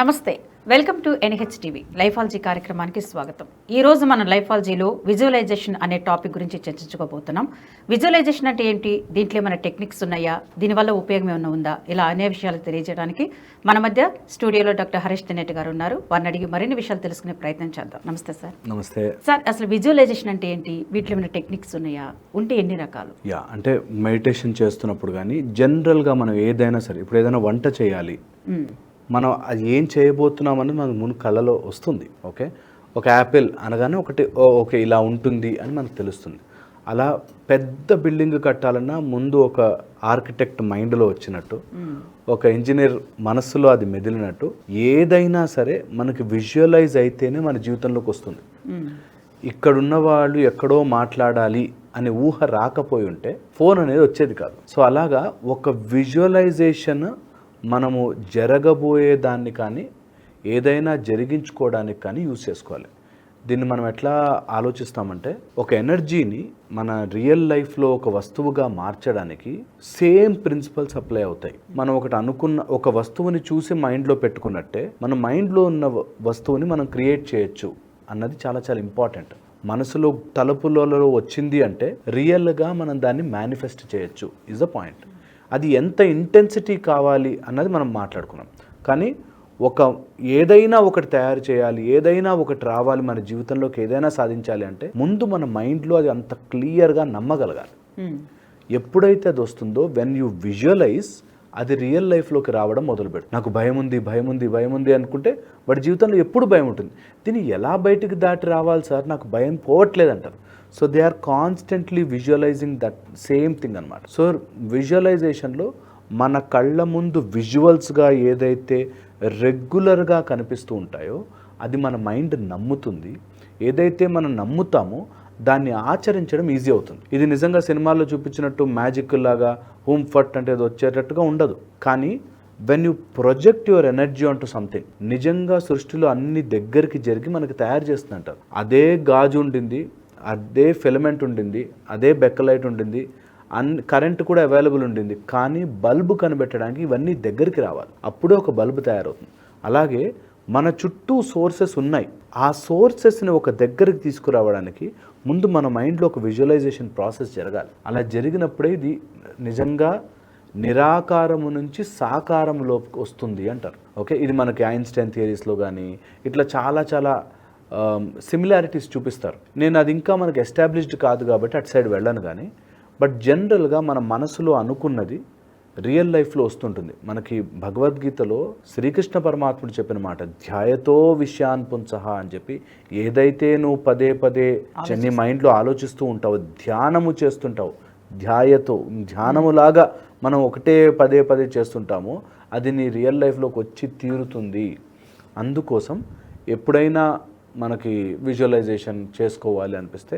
నమస్తే. Welcome to NH TV lifeology కార్యక్రమానికి స్వాగతం. ఈ రోజు మనం లైఫాలజీలో విజువలైజేషన్ అనే టాపిక్ గురించి చర్చించుకోబోతున్నాం. విజువలైజేషన్ అంటే ఏంటి? దీంట్లో ఏమైనా టెక్నిక్స్ ఉన్నాయా? దీనివల్ల ఉపయోగం ఏమైనా ఉందా? ఇలా అనే విషయాలు తెలియజేయడానికి మన మధ్య స్టూడియోలో డాక్టర్ హరీష్ తెనేటి గారు ఉన్నారు. వారిని అడిగి మరిన్ని విషయాలు తెలుసుకునే ప్రయత్నం చేద్దాం. నమస్తే సార్. నమస్తే. సార్ అసలు విజువలైజేషన్ అంటే ఏంటి? వీటిలో ఏమైనా టెక్నిక్స్ ఉన్నాయా? ఉంటే ఎన్ని రకాలు? యా అంటే మెడిటేషన్ చేస్తున్నప్పుడు కానీ జనరల్గా మనం ఏదైనా సరే ఇప్పుడు ఏదైనా వంట చేయాలి. మనం అది ఏం చేయబోతున్నాం అనేది మనకు ముందు కళ్ళలో వస్తుంది ఓకే? ఒక యాపిల్ అనగానే ఒకటి ఓకే ఇలా ఉంటుంది అని మనకు తెలుస్తుంది. అలా పెద్ద బిల్డింగ్ కట్టాలన్నా ముందు ఒక ఆర్కిటెక్ట్ మైండ్లో వచ్చినట్టు ఒక ఇంజనీర్ మనస్సులో అది మెదిలినట్టు ఏదైనా సరే మనకి విజువలైజ్ అయితేనే మన జీవితంలోకి వస్తుంది. ఇక్కడున్న వాళ్ళు ఎక్కడో మాట్లాడాలి అనే ఊహ రాకపోయి ఉంటే ఫోన్ అనేది వచ్చేది కాదు. సో అలాగా ఒక విజువలైజేషన్ మనము జరగబోయే దాన్ని కానీ ఏదైనా జరిగించుకోవడానికి కానీ యూజ్ చేసుకోవాలి. దీన్ని మనం ఎట్లా ఆలోచిస్తామంటే ఒక ఎనర్జీని మన రియల్ లైఫ్లో ఒక వస్తువుగా మార్చడానికి సేమ్ ప్రిన్సిపల్స్ అప్లై అవుతాయి. మనం ఒకటి అనుకున్న ఒక వస్తువుని చూసి మైండ్లో పెట్టుకున్నట్టే మన మైండ్లో ఉన్న వస్తువుని మనం క్రియేట్ చేయొచ్చు అన్నది చాలా చాలా ఇంపార్టెంట్. మనసులో తలుపులలో వచ్చింది అంటే రియల్గా మనం దాన్ని మేనిఫెస్ట్ చేయొచ్చు ఇస్ ద పాయింట్ అది ఎంత ఇంటెన్సిటీ కావాలి అన్నది మనం మాట్లాడుకున్నాం. కానీ ఒక ఏదైనా ఒకటి తయారు చేయాలి ఏదైనా ఒకటి రావాలి మన జీవితంలోకి ఏదైనా సాధించాలి అంటే ముందు మన మైండ్లో అది అంత క్లియర్గా నమ్మగలగాలి. మ్మ్. ఎప్పుడైతే అది వస్తుందో వెన్ యూ విజువలైజ్ అది రియల్ లైఫ్లోకి రావడం మొదలుపెట్టు నాకు భయం ఉంది భయం ఉంది భయం ఉంది అనుకుంటే వాడి జీవితంలో ఎప్పుడు భయం ఉంటుంది? దీన్ని ఎలా బయటికి దాటి రావాలి సార్? నాకు భయం పోవట్లేదు అంటారు so they are constantly visualising that same thing అనమాట సో విజువలైజేషన్లో మన కళ్ళ ముందు విజువల్స్గా ఏదైతే రెగ్యులర్గా కనిపిస్తూ ఉంటాయో అది మన మైండ్ నమ్ముతుంది. ఏదైతే మనం నమ్ముతామో దాన్ని ఆచరించడం ఈజీ అవుతుంది. ఇది నిజంగా సినిమాల్లో చూపించినట్టు మ్యాజిక్ లాగా హోమ్ ఫట్ అంటే అది వచ్చేటట్టుగా ఉండదు. కానీ when you project your energy అంటూ సంథింగ్ నిజంగా సృష్టిలో అన్ని దగ్గరికి జరిగి మనకి తయారు చేస్తుందంటారు. అదే గాజు ఉండింది అదే ఫిలమెంట్ ఉండింది అదే బెక్కలైట్ ఉండింది అన్ కరెంట్ కూడా అవైలబుల్ ఉండింది కానీ బల్బు కనిపెట్టడానికి ఇవన్నీ దగ్గరికి రావాలి. అప్పుడే ఒక బల్బు తయారవుతుంది. అలాగే మన చుట్టూ సోర్సెస్ ఉన్నాయి. ఆ సోర్సెస్ని ఒక దగ్గరికి తీసుకురావడానికి ముందు మన మైండ్లో ఒక విజువలైజేషన్ ప్రాసెస్ జరగాలి. అలా జరిగినప్పుడే ఇది నిజంగా నిరాకారము నుంచి సాకారంలోకి వస్తుంది అంటారు. ఓకే ఇది మనకి ఐన్స్టైన్ థియరీస్లో కానీ ఇట్లా చాలా చాలా సిమిలారిటీస్ చూపిస్తారు. నేను అది ఇంకా మనకి ఎస్టాబ్లిష్డ్ కాదు కాబట్టి అటు సైడ్ వెళ్ళను కానీ బట్ జనరల్గా మన మనసులో అనుకున్నది రియల్ లైఫ్లో వస్తుంటుంది. మనకి భగవద్గీతలో శ్రీకృష్ణ పరమాత్ముడు చెప్పిన మాట ధ్యాయతో విషయాన్ పుంసహ అని చెప్పి ఏదైతే నువ్వు పదే పదే నీ మైండ్లో ఆలోచిస్తూ ఉంటావు ధ్యానము చేస్తుంటావు ధ్యాయతో ధ్యానములాగా మనం ఒకటే పదే పదే చేస్తుంటామో అది నీ రియల్ లైఫ్లోకి వచ్చి తీరుతుంది. అందుకోసం ఎప్పుడైనా మనకి విజువలైజేషన్ చేసుకోవాలి అనిపిస్తే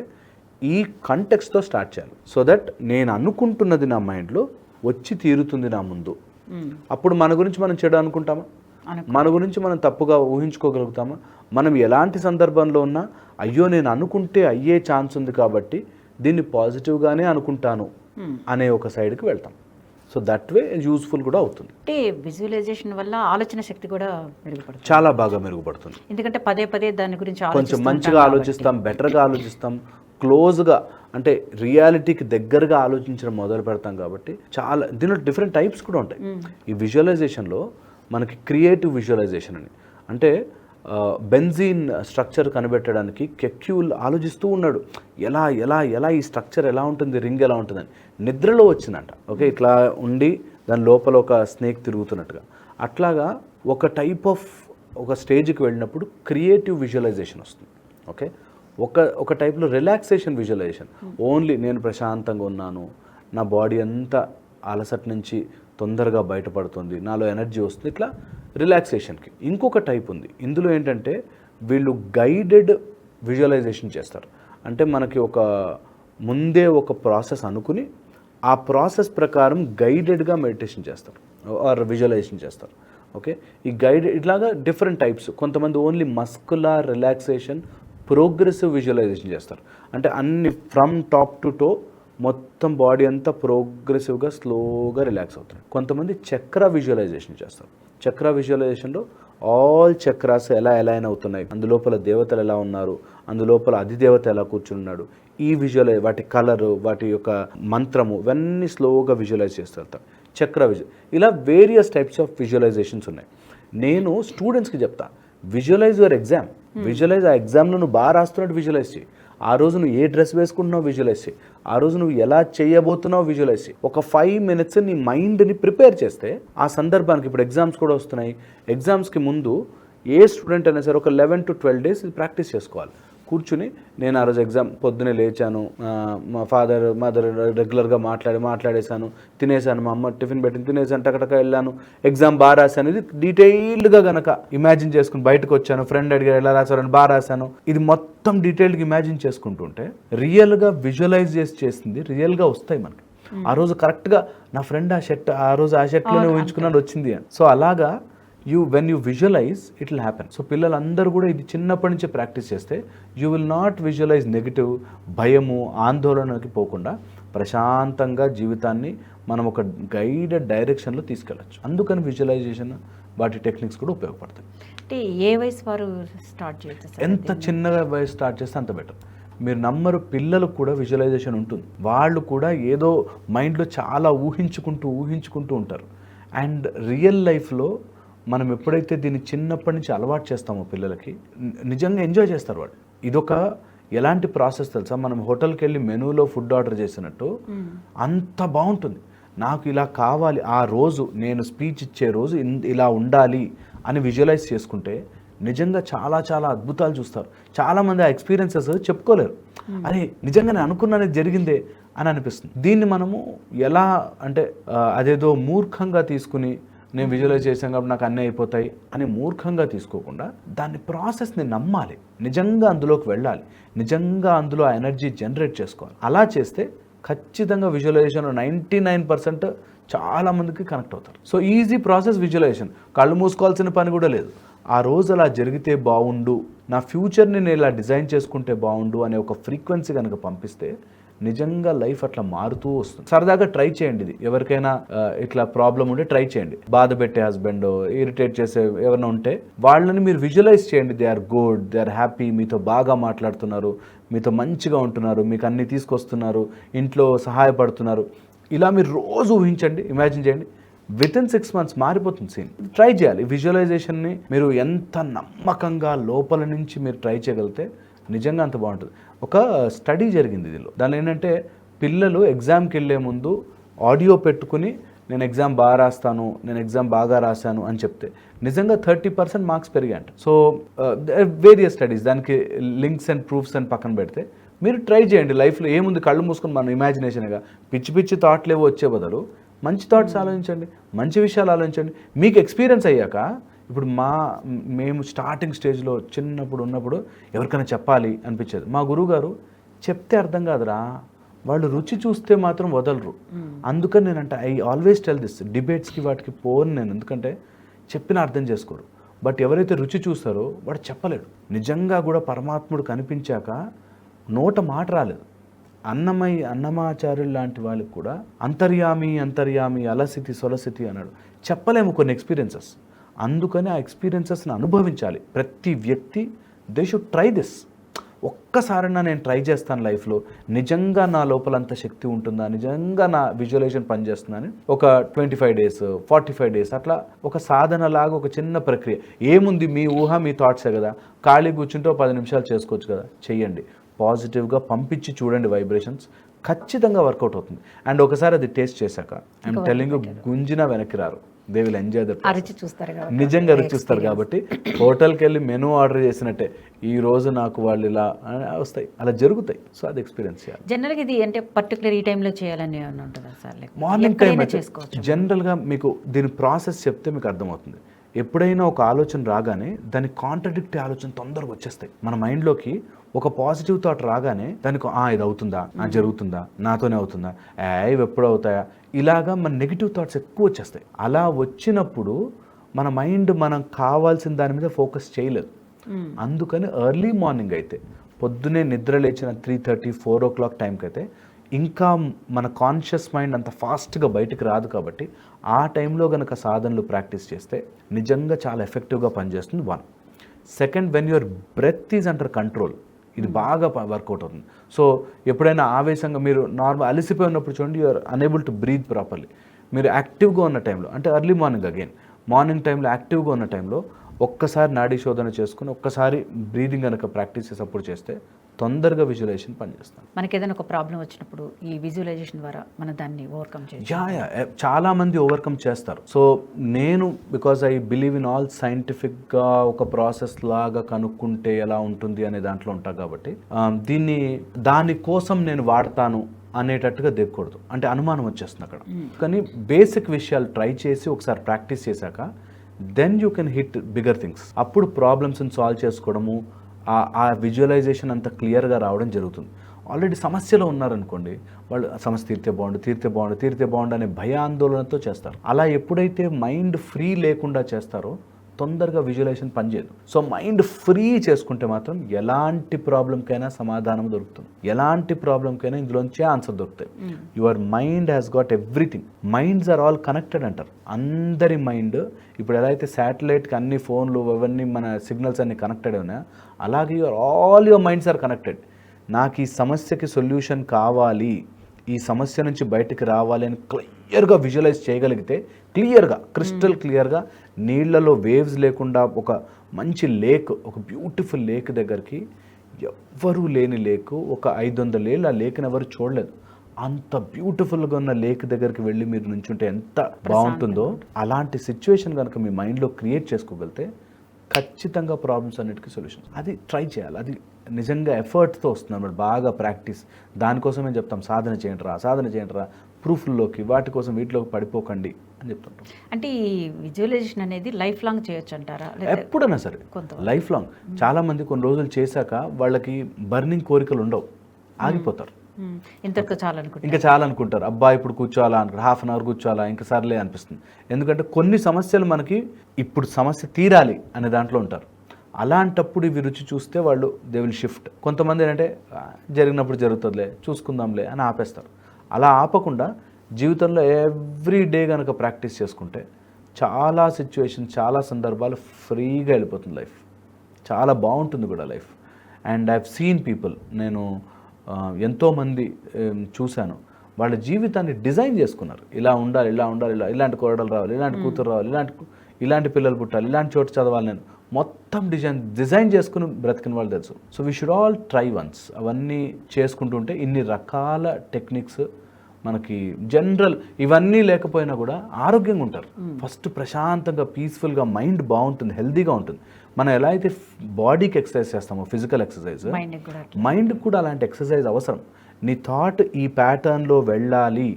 ఈ కంటెక్స్తో స్టార్ట్ చేయాలి సో దట్ నేను అనుకుంటున్నది నా మైండ్లో వచ్చి తీరుతుంది నా ముందు మ్మ్. అప్పుడు మన గురించి మనం చెడు అనుకుంటామా అనుకో. మన గురించి మనం తప్పుగా ఊహించుకోగలుగుతామా మనం ఎలాంటి సందర్భంలో ఉన్నా అయ్యో నేను అనుకుంటే అయ్యే ఛాన్స్ ఉంది కాబట్టి దీన్ని పాజిటివ్గానే అనుకుంటాను మ్మ్. అనే ఒక సైడ్కి వెళ్తాం సో దట్ వే యూస్ఫుల్ కూడా అవుతుంది. అంటే విజువలైజేషన్ వల్ల ఆలోచన శక్తి కూడా మెరుగుపడుతుంది. చాలా బాగా మెరుగుపడుతుంది. ఎందుకంటే పదే పదే దాని గురించి కొంచెం మంచిగా ఆలోచిస్తాం బెటర్గా ఆలోచిస్తాం క్లోజ్గా అంటే రియాలిటీకి దగ్గరగా ఆలోచించడం మొదలు పెడతాం కాబట్టి చాలా దీనిలో డిఫరెంట్ టైప్స్ కూడా ఉంటాయి. ఈ విజువలైజేషన్లో మనకి క్రియేటివ్ విజువలైజేషన్ అని. అంటే బెంజీన్ స్ట్రక్చర్ కనిపెట్టడానికి కెక్యూల్ ఆలోచిస్తూ ఉన్నాడు. ఎలా ఎలా ఎలా ఈ స్ట్రక్చర్ ఎలా ఉంటుంది రింగ్ ఎలా ఉంటుందని. నిద్రలో వచ్చిందంట. ఓకే ఇట్లా ఉండి దాని లోపల ఒక స్నేక్ తిరుగుతున్నట్టుగా. అట్లాగా ఒక టైప్ ఆఫ్ ఒక స్టేజ్కి వెళ్ళినప్పుడు క్రియేటివ్ విజువలైజేషన్ వస్తుంది. ఓకే ఒక ఒక టైప్లో రిలాక్సేషన్ విజువలైజేషన్. ఓన్లీ నేను ప్రశాంతంగా ఉన్నాను నా బాడీ అంతా అలసట నుంచి తొందరగా బయటపడుతుంది నాలో ఎనర్జీ వస్తుంది ఇట్లా రిలాక్సేషన్కి. ఇంకొక టైప్ ఉంది. ఇందులో ఏంటంటే వీళ్ళు గైడెడ్ విజువలైజేషన్ చేస్తారు. అంటే మనకి ఒక ముందే ఒక ప్రాసెస్ అనుకుని ఆ ప్రాసెస్ ప్రకారం గైడెడ్గా మెడిటేషన్ చేస్తారు. ఆర్ విజువలైజేషన్ చేస్తారు. ఓకే? ఈ గైడ్ ఇట్లాగా డిఫరెంట్ టైప్స్. కొంతమంది only muscular relaxation progressive visualisation చేస్తారు. అంటే అన్ని ఫ్రమ్ టాప్ టు టో మొత్తం బాడీ అంతా ప్రోగ్రెసివ్గా స్లోగా రిలాక్స్ అవుతుంది కొంతమంది చక్ర విజువలైజేషన్ చేస్తారు. చక్ర విజువలైజేషన్లో ఆల్ చక్రాస్ ఎలా అలైన్ అవుతున్నాయి? అందులోపల దేవతలు ఎలా ఉన్నారు? అందులోపల అధిదేవత ఎలా కూర్చున్నాడు? ఈ విజువలైజ్ వాటి కలరు వాటి యొక్క మంత్రము ఇవన్నీ స్లోగా విజువలైజ్ చేస్తూ వెళ్తాం చక్ర విజు ఇలా వేరియస్ టైప్స్ ఆఫ్ విజువలైజేషన్స్ ఉన్నాయి. నేను స్టూడెంట్స్కి చెప్తా విజువలైజ్ యువర్ ఎగ్జామ్. విజువలైజ్ ఆ ఎగ్జామ్లో నువ్వు బాగా రాస్తున్నట్టు విజువలైజ్ చేయి. ఆ రోజు నువ్వు ఏ డ్రెస్ వేసుకుంటున్నావు విజువలైజ్ చేయి. ఆ రోజు నువ్వు ఎలా చేయబోతున్నావు విజువలైజ్ చేయి. ఒక ఫైవ్ మినిట్స్ నీ మైండ్ని ప్రిపేర్ చేస్తే ఆ సందర్భానికి ఇప్పుడు ఎగ్జామ్స్ కూడా వస్తున్నాయి. ఎగ్జామ్స్కి ముందు ఏ స్టూడెంట్ అయినా సరే ఒక లెవెన్ టు ట్వెల్వ్ డేస్ ఇది ప్రాక్టీస్ చేసుకోవాలి. కూర్చుని నేను ఆ రోజు ఎగ్జామ్ పొద్దునే లేచాను మా ఫాదర్ మదర్ రెగ్యులర్గా మాట్లాడి మాట్లాడేశాను తినేసాను మా అమ్మ టిఫిన్ పెట్టింది తినేసాను టకటక వెళ్ళాను ఎగ్జామ్ బాగా రాశాను. ఇది డీటెయిల్డ్గా గనక ఇమాజిన్ చేసుకుని బయటకు వచ్చాను ఫ్రెండ్ అడిగారు ఎలా రాశారని బాగా రాశాను. ఇది మొత్తం డీటెయిల్డ్గా ఇమాజిన్ చేసుకుంటుంటే రియల్గా విజువలైజ్ చేసి చేసింది రియల్గా వస్తాయి మనకి. ఆ రోజు కరెక్ట్గా నా ఫ్రెండ్ ఆ షర్ట్ ఆ రోజు ఆ షర్ట్లోనే ఊహించుకున్నాను వచ్చింది అని. సో అలాగా you when you visualise it will happen so పిల్లలందరూ కూడా ఇది చిన్నప్పటి నుంచే ప్రాక్టీస్ చేస్తే you will not visualise negative భయము ఆందోళనకి పోకుండా ప్రశాంతంగా జీవితాన్ని మనం ఒక గైడెడ్ డైరెక్షన్లో తీసుకెళ్ళచ్చు. అందుకని విజువలైజేషన్ వాటి టెక్నిక్స్ కూడా ఉపయోగపడతాయి. అంటే ఏ వయసు వారు స్టార్ట్ సార్? ఎంత చిన్నగా వయసు స్టార్ట్ చేస్తే అంత బెటర్ మీరు నమ్మరు పిల్లలకు కూడా విజువలైజేషన్ ఉంటుంది. వాళ్ళు కూడా ఏదో మైండ్లో చాలా ఊహించుకుంటూ ఊహించుకుంటూ ఉంటారు. అండ్ రియల్ లైఫ్లో మనం ఎప్పుడైతే దీన్ని చిన్నప్పటి నుంచి అలవాటు చేస్తామో పిల్లలకి నిజంగా ఎంజాయ్ చేస్తారు వాళ్ళు. ఇదొక ఎలాంటి ప్రాసెస్ తెలుసా? మనం హోటల్కి వెళ్ళి మెనూలో ఫుడ్ ఆర్డర్ చేసినట్టు అంత బాగుంటుంది. నాకు ఇలా కావాలి ఆ రోజు నేను స్పీచ్ ఇచ్చే రోజు ఇలా ఉండాలి అని విజువలైజ్ చేసుకుంటే నిజంగా చాలా చాలా అద్భుతాలు చూస్తారు. చాలామంది ఆ ఎక్స్పీరియన్సెస్ చెప్పుకోలేరు. అరే నిజంగా నేను అనుకున్నది జరిగిందే అని అనిపిస్తుంది. దీన్ని మనము ఎలా అంటే అదేదో మూర్ఖంగా తీసుకుని నేను విజువలైజ్ చేశాను కాబట్టి నాకు అన్నీ అయిపోతాయి అని మూర్ఖంగా తీసుకోకుండా దాన్ని ప్రాసెస్ని నమ్మాలి. నిజంగా అందులోకి వెళ్ళాలి. నిజంగా అందులో ఆ ఎనర్జీ జనరేట్ చేసుకోవాలి. అలా చేస్తే ఖచ్చితంగా విజువలైజేషన్ నైంటీ నైన్ పర్సెంట్ చాలామందికి కనెక్ట్ అవుతారు. సో ఈజీ ప్రాసెస్ విజువలైజేషన్ కళ్ళు మూసుకోవాల్సిన పని కూడా లేదు. ఆ రోజు అలా జరిగితే బాగుండు నా ఫ్యూచర్ని నేను ఇలా డిజైన్ చేసుకుంటే బాగుండు అనే ఒక ఫ్రీక్వెన్సీ కనుక పంపిస్తే నిజంగా లైఫ్ అట్లా మారుతూ వస్తుంది. సరదాగా ట్రై చేయండి ఇది. ఎవరికైనా ఇట్లా ప్రాబ్లం ఉంటే ట్రై చేయండి. బాధ పెట్టే హస్బెండ్ ఇరిటేట్ చేసే ఎవరైనా ఉంటే వాళ్ళని మీరు విజువలైజ్ చేయండి. They are good they are happy మీతో బాగా మాట్లాడుతున్నారు మీతో మంచిగా ఉంటున్నారు మీకు అన్ని తీసుకొస్తున్నారు ఇంట్లో సహాయపడుతున్నారు. ఇలా మీరు రోజు ఊహించండి ఇమాజిన్ చేయండి. విత్ ఇన్ సిక్స్ మంత్స్ మారిపోతుంది సీన్ ట్రై చేయాలి. విజువలైజేషన్ని మీరు ఎంత నమ్మకంగా లోపల నుంచి మీరు ట్రై చేయగలిగితే నిజంగా అంత బాగుంటుంది. ఒక స్టడీ జరిగింది దీనిలో దాని ఏంటంటే పిల్లలు ఎగ్జామ్కి వెళ్ళే ముందు ఆడియో పెట్టుకుని నేను ఎగ్జామ్ బాగా రాస్తాను నేను ఎగ్జామ్ బాగా రాశాను అని చెప్తే. నిజంగా థర్టీ పర్సెంట్ మార్క్స్ పెరిగాయంట. సో వేరియస్ స్టడీస్ దానికి లింక్స్ అండ్ ప్రూఫ్స్ అని పక్కన పెడితే మీరు ట్రై చేయండి లైఫ్లో ఏముంది కళ్ళు మూసుకొని మనం ఇమాజినేషన్గా పిచ్చి పిచ్చి థాట్లు ఏవో వచ్చే బదులు మంచి థాట్స్ ఆలోచించండి మంచి విషయాలు ఆలోచించండి. మీకు ఎక్స్పీరియన్స్ అయ్యాక ఇప్పుడు మా మేము స్టార్టింగ్ స్టేజ్లో చిన్నప్పుడు ఉన్నప్పుడు ఎవరికైనా చెప్పాలి అనిపించేది. మా గురువుగారు చెప్తే అర్థం కాదురా వాళ్ళు రుచి చూస్తే మాత్రం వదలరు. అందుకని నేనంట ఐ ఆల్వేస్ టెల్ దిస్ డిబేట్స్కి వాటికి పోను నేను ఎందుకంటే చెప్పిన అర్థం చేసుకోరు. బట్ ఎవరైతే రుచి చూస్తారో వాడు చెప్పలేడు. నిజంగా కూడా పరమాత్ముడు కనిపించాక నోట మాట రాలేదు. అన్నమయ్య అన్నమాచార్యులు లాంటి వాళ్ళకి కూడా అంతర్యామి అంతర్యామి అలసితి సొలసితి అన్నాడు. చెప్పలేము కొన్ని ఎక్స్పీరియన్సెస్ అందుకని ఆ ఎక్స్పీరియన్సెస్ని అనుభవించాలి. ప్రతి వ్యక్తి దే షుడ్ ట్రై దిస్ ఒక్కసారైనా నేను ట్రై చేస్తాను లైఫ్లో నిజంగా నా లోపల అంత శక్తి ఉంటుందా? నిజంగా నా విజువలైజేషన్ పనిచేస్తుందని ఒక twenty five days forty five days అట్లా ఒక సాధన లాగా ఒక చిన్న ప్రక్రియ. ఏముంది? మీ ఊహ మీ థాట్సే కదా? ఖాళీ కూర్చుంటే పది నిమిషాలు చేసుకోవచ్చు కదా? చెయ్యండి. పాజిటివ్గా పంపించి చూడండి వైబ్రేషన్స్ ఖచ్చితంగా వర్కౌట్ అవుతుంది. అండ్ ఒకసారి అది టేస్ట్ చేశాక ఐఎమ్ టెలింగ్ గుంజినా వెనక్కి రారు. దే విల్ ఎంజాయ్ ద ఆ రుచి చూస్తారు కాబట్టి. నిజంగా రుచిస్తారు కాబట్టి హోటల్కి వెళ్ళి మెనూ ఆర్డర్ చేసినట్టే ఈ రోజు నాకు వాళ్ళు ఇలా వస్తాయి. అలా జరుగుతాయి. సో అది ఎక్స్పీరియన్స్ చేయాలి. జనరల్గా ఇది అంటే పర్టికులర్ ఈ టైంలో చేయాలని ఏమైనా ఉంటుందా సార్? మార్నింగ్ టైం చేసుకోవచ్చు? జనరల్గా మీకు దీని ప్రాసెస్ చెప్తే మీకు అర్థమవుతుంది. ఎప్పుడైనా ఒక ఆలోచన రాగానే దాని కాంట్రడిక్ట్ ఆలోచన తొందరగా వచ్చేస్తాయి. మన మైండ్లోకి ఒక పాజిటివ్ థాట్ రాగానే దానికి ఆ ఇది అవుతుందా ఆ జరుగుతుందా? నాతోనే అవుతుందా? ఏ ఇవి ఎప్పుడు అవుతాయా? ఇలాగా మన నెగిటివ్ థాట్స్ ఎక్కువ వచ్చేస్తాయి. అలా వచ్చినప్పుడు మన మైండ్ మనం కావాల్సిన దాని మీద ఫోకస్ చేయలేదు. అందుకని ఎర్లీ మార్నింగ్ అయితే పొద్దునే నిద్ర లేచిన three thirty four o'clock టైంకి అయితే ఇంకా మన కాన్షియస్ మైండ్ అంత ఫాస్ట్గా బయటికి రాదు కాబట్టి ఆ టైంలో గనక సాధనలు ప్రాక్టీస్ చేస్తే నిజంగా చాలా ఎఫెక్టివ్గా పనిచేస్తుంది one second when your breath is under control ఇది బాగా వర్కౌట్ అవుతుంది. సో ఎప్పుడైనా ఆవేశంగా మీరు నార్మల్ అలసిపోయి ఉన్నప్పుడు చూడండి you are unable to breathe properly మీరు యాక్టివ్గా ఉన్న టైంలో అంటే ఎర్లీ మార్నింగ్ అగైన్ మార్నింగ్ టైంలో యాక్టివ్గా ఉన్న టైంలో ఒక్కసారి నాడీ శోధన చేసుకుని ఒక్కసారి బ్రీదింగ్ కనుక ప్రాక్టీస్ చేసేటప్పుడు చేస్తే తొందరగా విజువలైజేషన్ పనిచేస్తాను మనకి ఏదైనా ఒక ప్రాబ్లం వచ్చినప్పుడు ఈ విజువలైజేషన్ ద్వారా మనం దాన్ని ఓవర్కమ్ చేయొచ్చు యా యా ఎ- చాలా మంది ఓవర్కమ్ చేస్తారు. సో నేను because I believe in all సైంటిఫిక్గా ఒక ప్రాసెస్ లాగా కనుక్కుంటే ఎలా ఉంటుంది అనే దాంట్లో ఉంటా కాబట్టి దీన్ని దానికోసం నేను వాడతాను అనేటట్టుగా దిగకూడదు అంటే అనుమానం వచ్చేస్తుంది అక్కడ. కానీ బేసిక్ విషయాలు ట్రై చేసి ఒకసారి ప్రాక్టీస్ చేశాక then you can hit bigger things. అప్పుడు ప్రాబ్లమ్స్ని సాల్వ్ చేసుకోవడము ఆ- ఆ విజువలైజేషన్ అంత క్లియర్గా రావడం జరుగుతుంది. ఆల్రెడీ సమస్యలో ఉన్నారనుకోండి వాళ్ళు సమస్య తీర్తే బాగుండు తీర్తే బాగుండు తీర్తే బాగుండు అనే భయాందోళనతో చేస్తారు. అలా ఎప్పుడైతే మైండ్ ఫ్రీ లేకుండా చేస్తారో తొందరగా విజువలైజేషన్ పనిచేయదు. సో మైండ్ ఫ్రీ చేసుకుంటే మాత్రం ఎలాంటి ప్రాబ్లంకైనా సమాధానం దొరుకుతుంది. ఎలాంటి ప్రాబ్లంకైనా ఇందులోంచే ఆన్సర్ దొరుకుతాయి. Your mind has got everything. Minds are all connected అంటారు. అందరి మైండ్ ఇప్పుడు ఎలా అయితే శాటిలైట్కి అన్ని ఫోన్లు అవన్నీ మన సిగ్నల్స్ అన్ని కనెక్టెడ్ ఉన్నాయో అలాగే your all your minds are connected. నాకు ఈ సమస్యకి సొల్యూషన్ కావాలి ఈ సమస్య నుంచి బయటికి రావాలి అని క్లియర్గా విజువలైజ్ చేయగలిగితే క్లియర్గా క్రిస్టల్ క్లియర్గా నీళ్ళలో వేవ్స్ లేకుండా ఒక మంచి లేక్ ఒక బ్యూటిఫుల్ లేక్ దగ్గరికి ఎవ్వరూ లేని లేక్ ఒక ఐదు వందల ఏళ్ళు ఆ లేక్ని ఎవరు చూడలేదు. అంత బ్యూటిఫుల్గా ఉన్న లేక్ దగ్గరికి వెళ్ళి మీరు నుంచుంటే ఎంత బాగుంటుందో అలాంటి సిచ్యువేషన్ కనుక మీ మైండ్లో క్రియేట్ చేసుకోగలిగితే ఖచ్చితంగా ప్రాబ్లమ్స్ అన్నిటికీ సొల్యూషన్ అది ట్రై చేయాలి. అది నిజంగా ఎఫర్ట్తో వస్తుంది అన్నమాట. బాగా ప్రాక్టీస్. దానికోసమే చెప్తాం సాధన చేయండి రా సాధన చేయండి రా ప్రూఫ్ల్లోకి వాటి కోసం వీటిలోకి పడిపోకండి. అని చెప్తుంటాం. అంటే ఈ విజువలైజేషన్ అనేది లైఫ్ లాంగ్ చేయొచ్చు అంటారా ఎప్పుడైనా సరే కొంతవరకు. Life long. చాలా మంది కొన్ని రోజులు చేశాక వాళ్ళకి బర్నింగ్ కోరికలు ఉండవు. ఆగిపోతారు. ఇంతకు చాలా అనుకుంటా ఇంకా చాలా అనుకుంటారు అబ్బా ఇప్పుడు కూర్చోవాలా అనుకుంటారు హాఫ్ అన్ అవర్ కూర్చోవాలా ఇంకా సర్లే అనిపిస్తుంది. ఎందుకంటే కొన్ని సమస్యలు మనకి ఇప్పుడు సమస్య తీరాలి అనే దాంట్లో ఉంటారు. అలాంటప్పుడు ఇవి రుచి చూస్తే వాళ్ళు దే విల్ షిఫ్ట్. కొంతమంది ఏంటంటే "ఆ, జరిగినప్పుడు జరుగుతుందిలే చూసుకుందాంలే అని ఆపేస్తారు. అలా ఆపకుండా జీవితంలో ఎవ్రీ డే కనుక ప్రాక్టీస్ చేసుకుంటే చాలా సిచ్యువేషన్ చాలా సందర్భాలు ఫ్రీగా వెళ్ళిపోతుంది లైఫ్ చాలా బాగుంటుంది కూడా life and I seen people నేను ఎంతోమంది చూశాను. వాళ్ళ జీవితాన్ని డిజైన్ చేసుకున్నారు. ఇలా ఉండాలి ఇలా ఉండాలి ఇలా ఇలాంటి కోడలు రావాలి ఇలాంటి కూతురు రావాలి ఇలాంటి ఇలాంటి పిల్లలు పుట్టాలి ఇలాంటి చోటు చదవాలి నేను. మొత్తం డిజైన్ డిజైన్ చేసుకుని బ్రతికిన వాళ్ళు తెలుసు. So we should all try once అవన్నీ చేసుకుంటుంటే ఇన్ని రకాల టెక్నిక్స్ మనకి జనరల్ ఇవన్నీ లేకపోయినా కూడా ఆరోగ్యంగా ఉంటారు. ఫస్ట్ ప్రశాంతంగా పీస్ఫుల్గా మైండ్ బాగుంటుంది హెల్తీగా ఉంటుంది. మనం ఎలా అయితే బాడీకి ఎక్సర్సైజ్ చేస్తామో ఫిజికల్ ఎక్సర్సైజ్ మైండ్ కూడా అలాంటి ఎక్సర్సైజ్ అవసరం. నీ థాట్ ఈ ప్యాటర్న్లో వెళ్ళాలి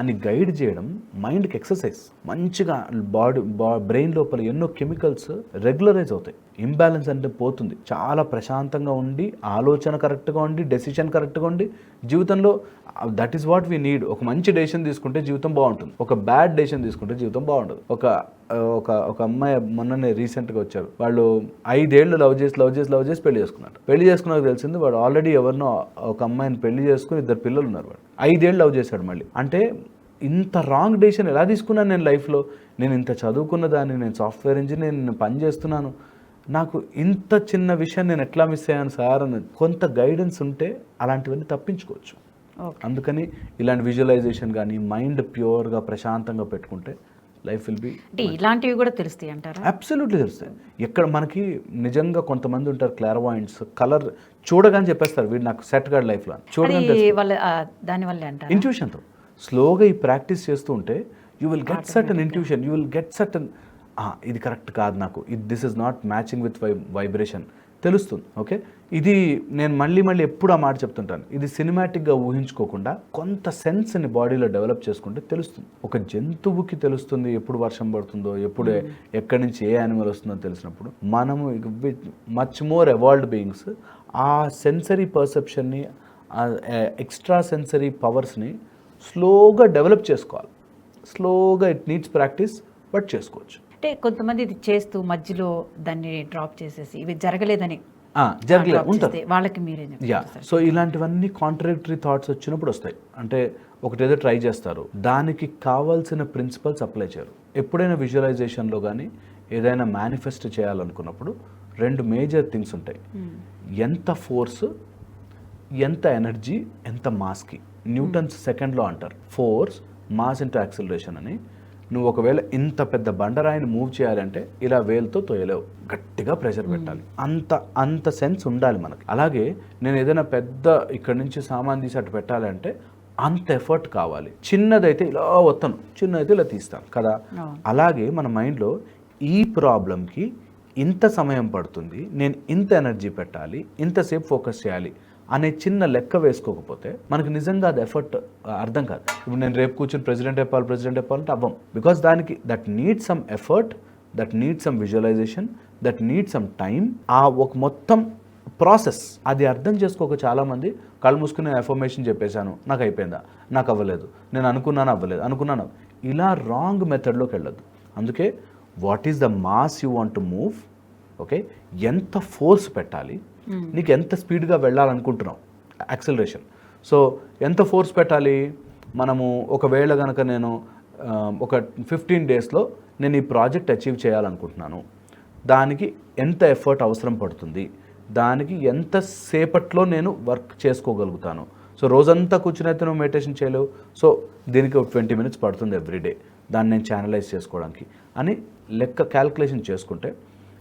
అని గైడ్ చేయడం మైండ్కి ఎక్సర్సైజ్ మంచిగా బాడీ బా బ్రెయిన్ లోపల ఎన్నో కెమికల్స్ రెగ్యులరైజ్ అవుతాయి. ఇంబ్యాలెన్స్ అంటే పోతుంది. చాలా ప్రశాంతంగా ఉండి ఆలోచన కరెక్ట్గా ఉండి డెసిషన్ కరెక్ట్గా ఉండి జీవితంలో that is what we need ఒక మంచి డెసిషన్ తీసుకుంటే జీవితం బాగుంటుంది. ఒక బ్యాడ్ డెసిషన్ తీసుకుంటే జీవితం బాగుంటుంది ఒక ఒక ఒక అమ్మాయి మొన్ననే రీసెంట్గా వచ్చారు. వాళ్ళు ఐదేళ్ళు లవ్ చేసి లవ్ చేసి లవ్ చేసి పెళ్ళి చేసుకున్నారు. పెళ్ళి చేసుకున్నాక తెలిసింది వాడు ఆల్రెడీ ఎవరినో ఒక అమ్మాయిని పెళ్ళి చేసుకుని ఇద్దరు పిల్లలు ఉన్నారు వాడు ఐదేళ్ళు లవ్ చేశాడు మళ్ళీ. అంటే ఇంత రాంగ్ డెసిషన్ ఎలా తీసుకున్నాను నేను లైఫ్లో? నేను ఇంత చదువుకున్న దాన్ని నేను సాఫ్ట్వేర్ ఇంజనీర్ నేను పని చేస్తున్నాను. నాకు ఇంత చిన్న విషయం నేను ఎట్లా మిస్ అయ్యాను సార్ అని కొంత గైడెన్స్ ఉంటే అలాంటివన్నీ తప్పించుకోవచ్చు. అందుకని ఇలాంటి విజువలైజేషన్ కానీ మైండ్ ప్యూర్గా ప్రశాంతంగా పెట్టుకుంటే లైఫ్ విల్ బి అంటే ఇలాంటివి కూడా తెలుస్తాయి అంటారా? అబ్సల్యూట్లీ తెలుస్తాయి. ఎక్కడ మనకి నిజంగా కొంతమంది ఉంటారు క్లారవాయింట్స్ కలర్ చూడగానే చెప్పేస్తారు వీడు నాకు సెట్ గాడు లైఫ్లో చూడగానే దాని వల్లే అంటారా? ఇంట్యూషన్తో స్లోగా ఈ ప్రాక్టీస్ చేస్తూ ఉంటే you will get certain intuition you will get certain ఇది కరెక్ట్ కాదు నాకు. ఇది this is not matching with why vibration తెలుస్తుంది ఓకే? ఇది నేను మళ్ళీ మళ్ళీ ఎప్పుడు ఆ మాట చెప్తుంటాను. ఇది సినిమాటిక్గా ఊహించుకోకుండా కొంత సెన్స్ని బాడీలో డెవలప్ చేసుకుంటే తెలుస్తుంది. ఒక జంతువుకి తెలుస్తుంది ఎప్పుడు వర్షం పడుతుందో ఎప్పుడు ఎక్కడి నుంచి ఏ యానిమల్ వస్తుందో తెలిసినప్పుడు మనము మచ్ మోర్ ఎవాల్వ్డ్ బీయింగ్స్ ఆ సెన్సరీ పర్సెప్షన్ని ఎక్స్ట్రా సెన్సరీ పవర్స్ని స్లోగా డెవలప్ చేసుకోవాలి. స్లోగా ఇట్ నీడ్స్ ప్రాక్టీస్ బట్ చేసుకోవచ్చు. అంటే కొంతమంది ఇది చేస్తూ మధ్యలో దాన్ని డ్రాప్ చేసేసి ఇవి జరగలేదని జరగలేదు ఉంటారు చేస్తే వాళ్ళకి మీరే యా సో ఇలాంటివన్నీ కాంట్రడిక్టరీ థాట్స్ వచ్చినప్పుడు వస్తాయి. అంటే ఒకటేదో ట్రై చేస్తారు. దానికి కావాల్సిన ప్రిన్సిపల్స్ అప్లై చేయరు. ఎప్పుడైనా విజువలైజేషన్లో కానీ ఏదైనా మేనిఫెస్ట్ చేయాలనుకున్నప్పుడు రెండు మేజర్ థింగ్స్ ఉంటాయి. ఎంత ఫోర్స్ ఎంత ఎనర్జీ ఎంత మాస్కి న్యూటన్స్ సెకండ్లో అంటారు. ఫోర్స్ మాస్ ఇంటూ యాక్సిలరేషన్ అని. నువ్వు ఒకవేళ ఇంత పెద్ద బండరాయిని మూవ్ చేయాలంటే ఇలా వేలుతో తోయలేవు. గట్టిగా ప్రెషర్ పెట్టాలి. అంత అంత సెన్స్ ఉండాలి మనకి. అలాగే నేను ఏదైనా పెద్ద ఇక్కడ నుంచి సామాన్ తీసి అటు పెట్టాలంటే అంత ఎఫర్ట్ కావాలి. చిన్నదైతే ఇలా వస్తాను చిన్నదైతే ఇలా తీస్తాను కదా. అలాగే మన మైండ్లో ఈ ప్రాబ్లంకి ఇంత సమయం పడుతుంది. నేను ఇంత ఎనర్జీ పెట్టాలి. ఇంతసేపు ఫోకస్ చేయాలి. అనే చిన్న లెక్క వేసుకోకపోతే మనకు నిజంగా అది ఎఫర్ట్ అర్థం కాదు. ఇప్పుడు నేను రేపు కూర్చొని ప్రెసిడెంట్ చెప్పాలి ప్రెసిడెంట్ చెప్పాలంటే అవ్వం. బికాస్ దానికి that need some effort that need some visualization that need some time ఆ ఒక మొత్తం ప్రాసెస్ అది అర్థం చేసుకోక చాలామంది కళ్ళు మూసుకుని ఎఫర్మేషన్ చెప్పేశాను. నాకు అయిపోయిందా? నాకు అవ్వలేదు. నేను అనుకున్నాను? అవ్వలేదు. అనుకున్నాను? ఇలా రాంగ్ మెథడ్లోకి వెళ్ళదు అందుకే what is the mass you want to move okay ఎంత ఫోర్స్ పెట్టాలి? Hmm. నీకు ఎంత స్పీడ్గా వెళ్ళాలనుకుంటున్నావు? యాక్సలరేషన్ సో ఎంత ఫోర్స్ పెట్టాలి? మనము ఒకవేళ కనుక నేను ఒక ఫిఫ్టీన్ డేస్లో నేను ఈ ప్రాజెక్ట్ అచీవ్ చేయాలనుకుంటున్నాను. దానికి ఎంత ఎఫర్ట్ అవసరం పడుతుంది? దానికి ఎంత సేపట్లో నేను వర్క్ చేసుకోగలుగుతాను? సో రోజంతా కూర్చునైతే నువ్వు మెడిటేషన్ చేయలేవు. సో దీనికి ఒక ట్వంటీ మినిట్స్ పడుతుంది ఎవ్రీడే దాన్ని నేను ఛానలైజ్ చేసుకోవడానికి. అని లెక్క క్యాల్కులేషన్ చేసుకుంటే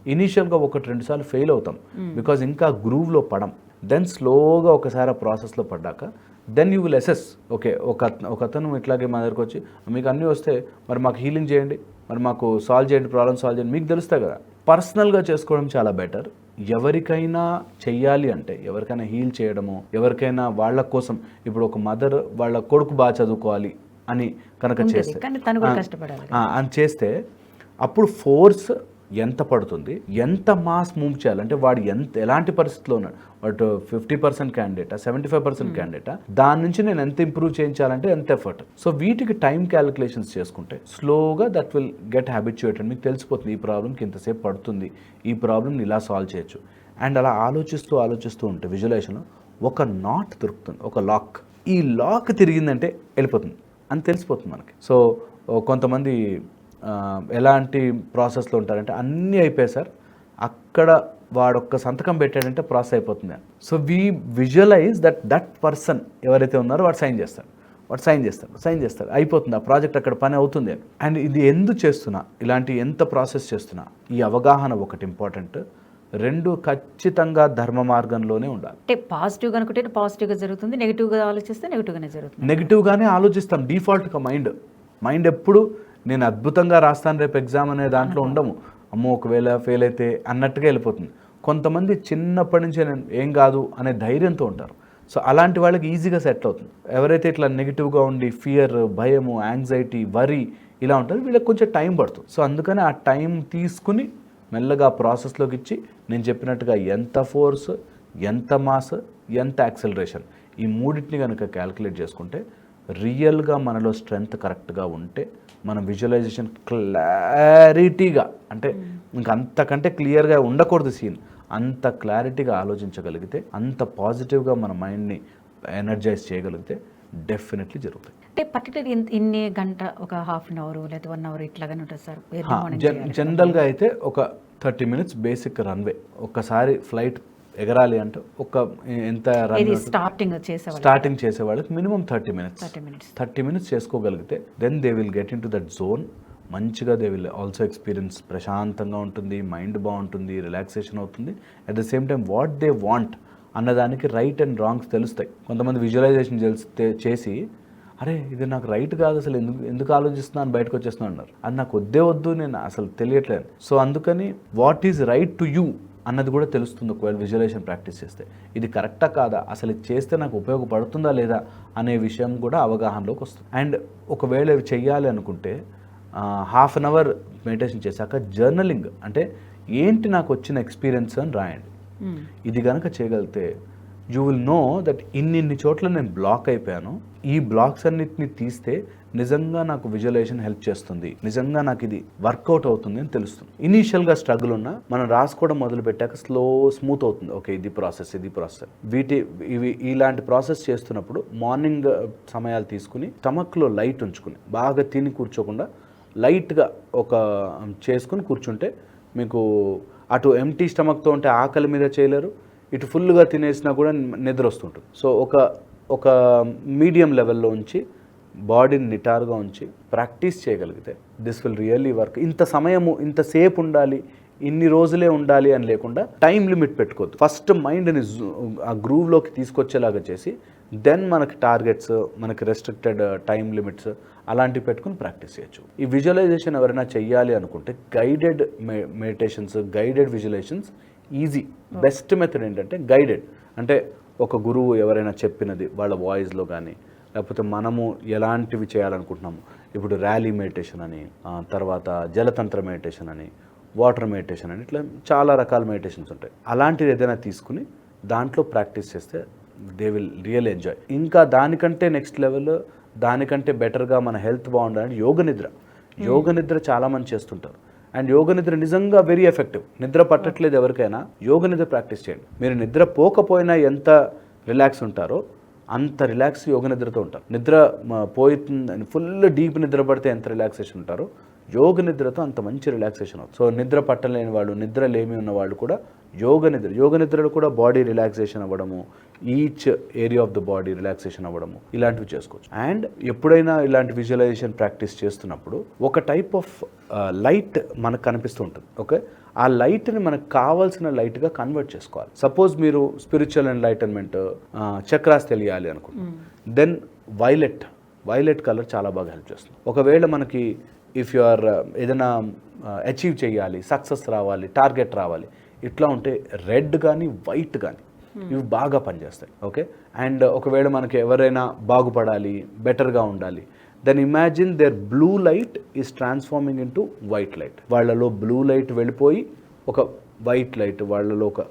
ఇనీషియల్గా ఒకటి రెండు సార్లు ఫెయిల్ అవుతాం. బికాజ్ ఇంకా గ్రూవ్లో పడం. దెన్ స్లోగా ఒకసారి ఆ ప్రాసెస్లో పడ్డాక then you will assess okay ఒక ఒక అతను ఇట్లాగే మా దగ్గరకు వచ్చి మీకు అన్నీ వస్తే మరి మాకు హీలింగ్ చేయండి మరి మాకు సాల్వ్ చేయండి ప్రాబ్లమ్ సాల్వ్ చేయండి మీకు తెలుస్తాయి కదా. పర్సనల్గా చేసుకోవడం చాలా బెటర్. ఎవరికైనా చెయ్యాలి అంటే ఎవరికైనా హీల్ చేయడము ఎవరికైనా వాళ్ళ కోసం ఇప్పుడు ఒక మదర్ వాళ్ళ కొడుకు బాగా చదువుకోవాలి అని కనుక. చేస్తే. అని చేస్తే అప్పుడు ఫోర్స్ ఎంత పడుతుంది ఎంత మాస్ మూవ్ చేయాలి అంటే వాడు ఎంత ఎలాంటి పరిస్థితిలో ఉన్నాడు? వాడు ఫిఫ్టీ పర్సెంట్ క్యాండిడేటా సెవెంటీ ఫైవ్ పర్సెంట్ క్యాండిడేటా దాని నుంచి నేను ఎంత ఇంప్రూవ్ చేయించాలంటే ఎంత ఎఫర్ట్ సో వీటికి టైం క్యాలిక్యులేషన్స్ చేసుకుంటే స్లోగా దట్ విల్ గెట్ హ్యాబిచ్యుయేటెడ్ మీకు తెలిసిపోతుంది ఈ ప్రాబ్లంకి ఇంతసేపు పడుతుంది ఈ ప్రాబ్లమ్ని ఇలా సాల్వ్ చేయొచ్చు. అండ్ అలా ఆలోచిస్తూ ఆలోచిస్తూ ఉంటే విజువలైజేషన్లో ఒక నాట్ దొరుకుతుంది ఒక లాక్ ఈ లాక్ తిరిగిందంటే వెళ్ళిపోతుంది అని తెలిసిపోతుంది మనకి. సో కొంతమంది ఎలాంటి ప్రాసెస్లో ఉంటారంటే అన్నీ అయిపోయాయి సార్. అక్కడ వాడొక్క సంతకం పెట్టాడంటే ప్రాసెస్ అయిపోతుంది. So we visualize that that person ఎవరైతే ఉన్నారో వాడు సైన్ చేస్తాడు. వాడు సైన్ చేస్తాడు. సైన్ చేస్తాడు. అయిపోతుంది. ఆ ప్రాజెక్ట్ అక్కడ పని అవుతుంది. అని అండ్ ఇది ఎందుకు చేస్తున్నా? ఇలాంటి ఎంత ప్రాసెస్ చేస్తున్నా? ఈ అవగాహన ఒకటి ఇంపార్టెంట్ రెండు ఖచ్చితంగా ధర్మ మార్గంలోనే ఉండాలి. అంటే పాజిటివ్గా అనుకుంటే పాజిటివ్గా జరుగుతుంది. నెగిటివ్గా ఆలోచిస్తే నెగిటివ్గానే జరుగుతుంది. నెగిటివ్గానే ఆలోచిస్తాం. డిఫాల్ట్గా మైండ్ మైండ్ ఎప్పుడు నేను అద్భుతంగా రాస్తాను రేపు ఎగ్జామ్ అనే దాంట్లో ఉండము. అమ్మో ఒకవేళ ఫెయిల్ అయితే అన్నట్టుగా వెళ్ళిపోతుంది. కొంతమంది చిన్నప్పటి నుంచే నేను ఏం కాదు అనే ధైర్యంతో ఉంటారు. సో అలాంటి వాళ్ళకి ఈజీగా సెట్ అవుతుంది. ఎవరైతే ఇట్లా నెగిటివ్గా ఉండి ఫియర్ భయము యాంగ్జైటీ వరి ఇలా ఉంటారు వీళ్ళకి కొంచెం టైం పడుతుంది. సో అందుకని ఆ టైం తీసుకుని మెల్లగా ప్రాసెస్లోకి ఇచ్చి నేను చెప్పినట్టుగా ఎంత ఫోర్స్ ఎంత మాస్ ఎంత యాక్సలరేషన్ ఈ మూడింటిని కనుక క్యాలిక్యులేట్ చేసుకుంటే రియల్గా మనలో స్ట్రెంగ్త్ కరెక్ట్గా ఉంటే మన విజువలైజేషన్ క్లారిటీగా అంటే ఇంక అంతకంటే క్లియర్గా ఉండకూడదు సీన్ అంత క్లారిటీగా ఆలోచించగలిగితే అంత పాజిటివ్గా మన మైండ్ని ఎనర్జైజ్ చేయగలిగితే డెఫినెట్లీ జరుగుతాయి. అంటే పర్టికులర్ ఇన్ని గంట ఒక హాఫ్ అన్ అవర్ లేదా వన్ అవర్ ఇట్లాగానే ఉంటుంది సార్. జనరల్గా అయితే ఒక థర్టీ మినిట్స్ బేసిక్ రన్వే ఒక్కసారి ఫ్లైట్ ఎగరాలి అంటే ఒక ఎంత స్టార్టింగ్ స్టార్టింగ్ చేసే వాళ్ళకి minimum thirty minutes thirty minutes thirty minutes చేసుకోగలిగితే then they will get into that zone మంచిగా దే విల్ ఆల్సో ఎక్స్పీరియన్స్ ప్రశాంతంగా ఉంటుంది మైండ్ బాగుంటుంది రిలాక్సేషన్ అవుతుంది. At the same time what they want అన్నదానికి రైట్ అండ్ రాంగ్స్ తెలుస్తాయి. కొంతమంది విజువలైజేషన్ తెలిస్తే చేసి అరే ఇది నాకు రైట్ కాదు అసలు ఎందుకు ఎందుకు ఆలోచిస్తున్నాను బయటకు వచ్చేస్తున్నాను అన్నారు. అది నాకు వద్దే వద్దు నేను అసలు తెలియట్లేదు. సో అందుకని what is right to you అన్నది కూడా తెలుస్తుంది ఒకవేళ విజువలైజేషన్ ప్రాక్టీస్ చేస్తే. ఇది కరెక్టా కాదా? అసలు ఇది చేస్తే నాకు ఉపయోగపడుతుందా లేదా? అనే విషయం కూడా అవగాహనలోకి వస్తుంది. అండ్ ఒకవేళ ఇవి చెయ్యాలి అనుకుంటే హాఫ్ అన్ అవర్ మెడిటేషన్ చేశాక జర్నలింగ్ అంటే ఏంటి నాకు వచ్చిన ఎక్స్పీరియన్స్ అని రాయండి. ఇది కనుక చేయగలిగితే యూ విల్ నో దట్ ఇన్నిన్ని చోట్ల నేను బ్లాక్ అయిపోయాను. ఈ బ్లాక్స్ అన్నిటిని తీస్తే నిజంగా నాకు విజువలైజేషన్ హెల్ప్ చేస్తుంది. నిజంగా నాకు ఇది వర్కౌట్ అవుతుంది అని తెలుస్తుంది. ఇనీషియల్గా స్ట్రగుల్ ఉన్నా మనం రాసుకోవడం మొదలు పెట్టాక స్లో స్మూత్ అవుతుంది. ఓకే ఇది ప్రాసెస్ ఇది ప్రాసెస్ వీటి ఇవి ఇలాంటి ప్రాసెస్ చేస్తున్నప్పుడు మార్నింగ్ uh, సమయాలు తీసుకుని స్టమక్లో లైట్ ఉంచుకుని బాగా తిని కూర్చోకుండా లైట్గా ఒక um, చేసుకుని కూర్చుంటే మీకు అటు ఎంటీ స్టమక్తో ఉంటే ఆకలి మీద చేయలేరు. ఇటు ఫుల్గా తినేసినా కూడా నిద్ర వస్తుంటుంది. సో ఒక ఒక um, మీడియం లెవెల్లో ఉంచి బాడీని నిటారుగా ఉంచి ప్రాక్టీస్ చేయగలిగితే దిస్ విల్ రియల్లీ వర్క్. ఇంత సమయము ఇంతసేపు ఉండాలి ఇన్ని రోజులే ఉండాలి అని లేకుండా టైం లిమిట్ పెట్టుకోవద్దు. ఫస్ట్ మైండ్ని ఆ గ్రూవ్లోకి తీసుకొచ్చేలాగా చేసి దెన్ మనకి టార్గెట్స్ మనకి రెస్ట్రిక్టెడ్ uh, టైం లిమిట్స్ అలాంటివి పెట్టుకుని ప్రాక్టీస్ చేయొచ్చు. ఈ విజువలైజేషన్ ఎవరైనా చెయ్యాలి అనుకుంటే guided meditations guided visualizations easy. Best method ఏంటంటే గైడెడ్. అంటే ఒక గురువు ఎవరైనా చెప్పినది వాళ్ళ వాయిస్లో కానీ లేకపోతే మనము ఎలాంటివి చేయాలనుకుంటున్నాము? ఇప్పుడు ర్యాలీ మెడిటేషన్ అని తర్వాత జలతంత్ర మెడిటేషన్ అని వాటర్ మెడిటేషన్ అని ఇట్లా చాలా రకాల మెడిటేషన్స్ ఉంటాయి. అలాంటిది ఏదైనా తీసుకుని దాంట్లో ప్రాక్టీస్ చేస్తే దే విల్ రియల్ ఎంజాయ్. ఇంకా దానికంటే నెక్స్ట్ లెవెల్ దానికంటే బెటర్గా మన హెల్త్ బాగుండాలని యోగ నిద్ర. యోగ నిద్ర చాలా మంది చేస్తుంటారు. అండ్ యోగ నిద్ర నిజంగా వెరీ ఎఫెక్టివ్. నిద్ర పట్టట్లేదు ఎవరికైనా యోగ నిద్ర ప్రాక్టీస్ చేయండి. మీరు నిద్ర పోకపోయినా ఎంత రిలాక్స్ ఉంటారో అంత రిలాక్స్ యోగ నిద్రతో ఉంటారు. నిద్ర పోయిందని ఫుల్ డీప్ నిద్ర పడితే ఎంత రిలాక్సేషన్ ఉంటారో? యోగ నిద్రతో అంత మంచి రిలాక్సేషన్ అవుతుంది. సో నిద్ర పట్టలేని వాళ్ళు నిద్ర లేమి ఉన్న వాళ్ళు కూడా యోగ నిద్ర యోగ నిద్రలో కూడా బాడీ రిలాక్సేషన్ అవ్వడము each area of the body relaxation అవ్వడము ఇలాంటివి చేసుకోవచ్చు. అండ్ ఎప్పుడైనా ఇలాంటి విజువలైజేషన్ ప్రాక్టీస్ చేస్తున్నప్పుడు ఒక టైప్ ఆఫ్ లైట్ మనకు కనిపిస్తూ ఉంటుంది. ఓకే ఆ లైట్ని మనకు కావాల్సిన లైట్గా కన్వర్ట్ చేసుకోవాలి. సపోజ్ మీరు స్పిరిచువల్ ఎంలైటన్మెంట్ చక్రాస్ తెలియాలి అనుకుంటున్నారు దెన్ వైలెట్ వైలెట్ కలర్ చాలా బాగా హెల్ప్ చేస్తుంది. ఒకవేళ మనకి ఇఫ్ యు ఆర్ ఏదైనా అచీవ్ చేయాలి సక్సెస్ రావాలి టార్గెట్ రావాలి ఇట్లా ఉంటే రెడ్ కానీ వైట్ కానీ ఇవి బాగా పనిచేస్తాయి. ఓకే అండ్ ఒకవేళ మనకి ఎవరైనా బాగుపడాలి బెటర్గా ఉండాలి then imagine there blue light is transforming into white light. వాళ్ళలో బ్లూ లైట్ వెళ్ళిపోయి ఒక వైట్ లైట్ వాళ్ళలో ఒక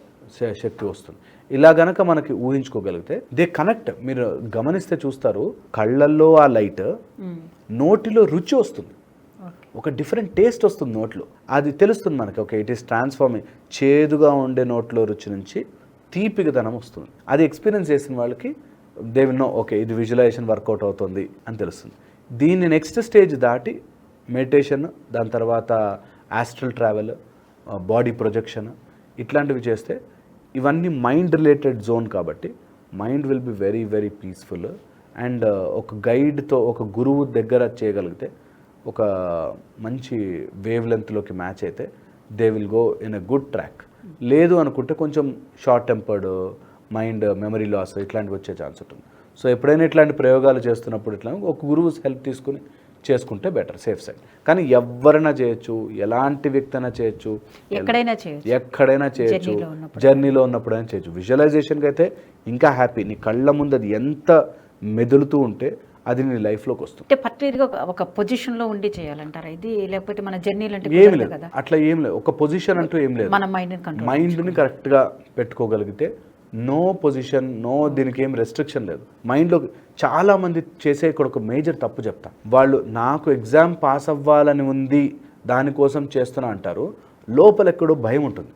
శక్తి వస్తుంది. ఇలా గనక మనకి ఊహించుకోగలిగితే దే కనెక్ట్ మీరు గమనిస్తే చూస్తారు కళ్ళల్లో ఆ లైట్ నోటిలో రుచి వస్తుంది. ఒక డిఫరెంట్ టేస్ట్ వస్తుంది నోట్లో. అది తెలుస్తుంది మనకి ఓకే ఇట్ ఈస్ ట్రాన్స్ఫార్మింగ్. చేదుగా ఉండే నోట్లో రుచి నుంచి తీపిగదనం వస్తుంది. అది ఎక్స్పీరియన్స్ చేసిన వాళ్ళకి దే విల్ నో ఓకే ఇది విజువలైజేషన్ వర్కౌట్ అవుతుంది అని తెలుస్తుంది. దీన్ని నెక్స్ట్ స్టేజ్ దాటి మెడిటేషన్ దాని తర్వాత ఆస్ట్రల్ ట్రావెల్ బాడీ ప్రొజెక్షన్ ఇట్లాంటివి చేస్తే ఇవన్నీ మైండ్ రిలేటెడ్ జోన్ కాబట్టి mind will be very very peaceful and ఒక గైడ్తో ఒక గురువు దగ్గర చేయగలిగితే ఒక మంచి వేవ్ లెంత్లోకి మ్యాచ్ అయితే they will go in a good track లేదు అనుకుంటే కొంచెం short tempered mind memory loss ఇట్లాంటివి వచ్చే ఛాన్స్ ఉంటుంది. సో ఎప్పుడైనా ఇట్లాంటి ప్రయోగాలు చేస్తున్నప్పుడు ఇట్లా ఒక గురువు హెల్ప్ తీసుకుని చేసుకుంటే బెటర్ సేఫ్ సైడ్ కానీ ఎవరైనా చేయొచ్చు ఎలాంటి వ్యక్తి అయినా చేయొచ్చు ఎక్కడైనా చేయొచ్చు. ఎక్కడైనా చేయొచ్చు జర్నీలో ఉన్నప్పుడు. జర్నీలో ఉన్నప్పుడైనా చేయొచ్చు. విజువలైజేషన్కి అయితే ఇంకా హ్యాపీ నీ కళ్ళ ముందు అది ఎంత మెదులుతూ ఉంటే అది నీ లైఫ్లోకి వస్తుంది. అంటే పర్టికులర్గా ఒక- ఒక పొజిషన్లో ఉండి చేయాలంటారా ఇది? లేకపోతే మన జర్నీలు అంటే ఏం లేదు. కదా? అట్లా ఏం లేదు. ఒక పొజిషన్ అంటూ ఏం లేదు. మన మైండ్ మైండ్ని కరెక్ట్గా పెట్టుకోగలిగితే నో పొజిషన్ నో దీనికి ఏం రెస్ట్రిక్షన్ లేదు. మైండ్లో చాలా మంది చేసే ఇక్కడ ఒక మేజర్ తప్పు చెప్తా. వాళ్ళు నాకు ఎగ్జామ్ పాస్ అవ్వాలని ఉంది దానికోసం చేస్తున్నా అంటారు. లోపల ఎక్కడో భయం ఉంటుంది.